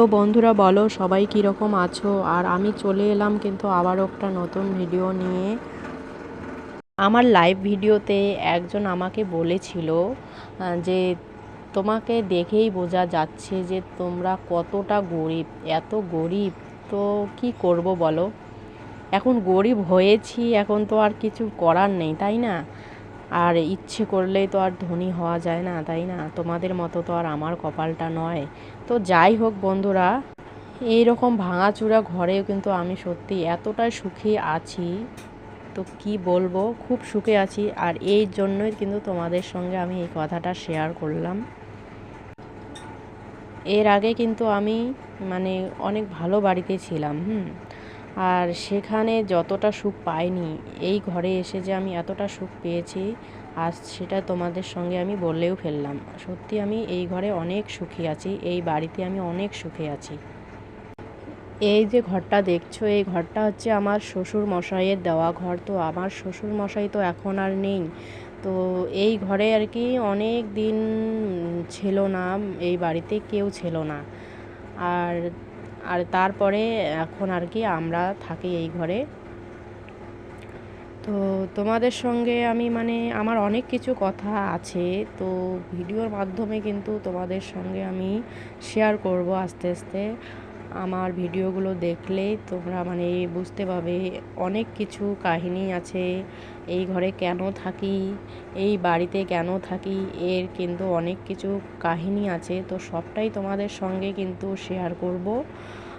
তো বন্ধুরা বলো, সবাই কীরকম আছো? আর আমি চলে এলাম কিন্তু আবারও একটা নতুন ভিডিও নিয়ে। আমার লাইভ ভিডিওতে একজন আমাকে বলেছিল যে তোমাকে দেখেই বোঝা যাচ্ছে যে তোমরা কতটা গরিব, এত গরিব। তো কি করব বলো? এখন গরিব হয়েছি, এখন তো আর কিছু করার নেই, তাই না? আর ইচ্ছে করলেই তো আর ধনী হওয়া যায় না, তাই না? তোমাদের মতো তো আর আমার কপালটা নয়। তো যাই হোক বন্ধুরা এই রকম ভাঙাচুরা ঘরেও কিন্তু আমি সত্যি এতটাই সুখী আছি। তো কি বলব, খুব সুখে আছি। আর এই জন্যই কিন্তু তোমাদের সঙ্গে আমি এই কথাটা শেয়ার করলাম। এর আগে কিন্তু আমি মানে অনেক ভালো বাড়িতে ছিলাম, হুম? আর সেখানে যতটা সুখ পাইনি, এই ঘরে এসে যে আমি এতটা সুখ পেয়েছি, আজ সেটা তোমাদের সঙ্গে আমি বললেও ফেললাম। সত্যি আমি এই ঘরে অনেক সুখী আছি, এই বাড়িতে আমি অনেক সুখে আছি। এই যে ঘরটা দেখছ, এই ঘরটা হচ্ছে আমার শ্বশুর মশাইয়ের দেওয়া ঘর। তো আমার শ্বশুর মশাই তো এখন আর নেই। তো এই ঘরে আর কি অনেক দিন ছিল না, এই বাড়িতে কেউ ছিল না। আর আর তারপরে এখন আর কি আমরা থাকি এই ঘরে। তো তোমাদের সঙ্গে আমি মানে আমার অনেক কিছু কথা আছে, তো ভিডিওর মাধ্যমে কিন্তু তোমাদের সঙ্গে আমি শেয়ার করব আস্তে আস্তে। আমার ভিডিওগুলো দেখলেই তোমরা মানে বুঝতে পারবে অনেক কিছু কাহিনী আছে। এই ঘরে কেন থাকি? এই বাড়িতে কেন থাকি? এর কিন্তু অনেক কিছু কাহিনী আছে। তো সবটাই তোমাদের সঙ্গে কিন্তু শেয়ার করব।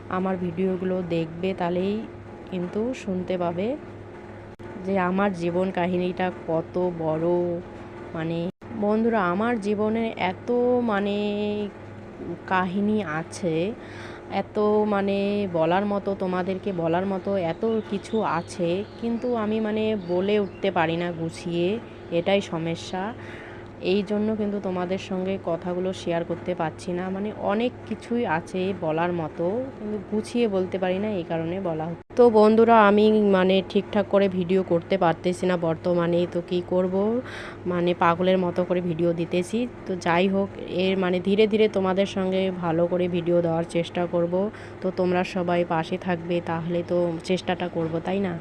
আমার ভিডিওগুলো দেখবে তাহলেই কিন্তু শুনতে পাবে যে আমার জীবন কাহিনীটা কত বড়। মানে বন্ধুরা, আমার জীবনে এত মানে কাহিনী আছে। এত মানে বলার মতো, তোমাদেরকে বলার মতো এত কিছু আছে, কিন্তু আমি মানে বলে উঠতে পারি না, গুছিয়ে। এটাই সমস্যা। এই জন্য কিন্তু তোমাদের সঙ্গে কথাগুলো শেয়ার করতে পারছি না। মানে অনেক কিছুই আছে বলার মতো, কিন্তু গুছিয়ে বলতে পারি না, এই কারণে বলা হচ্ছে। তো বন্ধুরা, আমি মানে ঠিকঠাক করে ভিডিও করতে পারতেছি না বর্তমানে, তো কি করব? মানে পাগলের মতো করে ভিডিও দিতেছি। তো যাই হোক, এর মানে ধীরে ধীরে তোমাদের সঙ্গে ভালো করে ভিডিও দেওয়ার চেষ্টা করব। তো তোমরা সবাই পাশে থাকবে, তাহলে তো চেষ্টাটা করব, তাই না?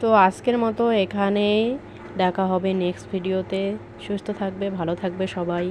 তো আজকের মতো এখানেই দেখা হবে নেক্সট ভিডিওতে সুস্থ থাকবে ভালো থাকবে সবাই।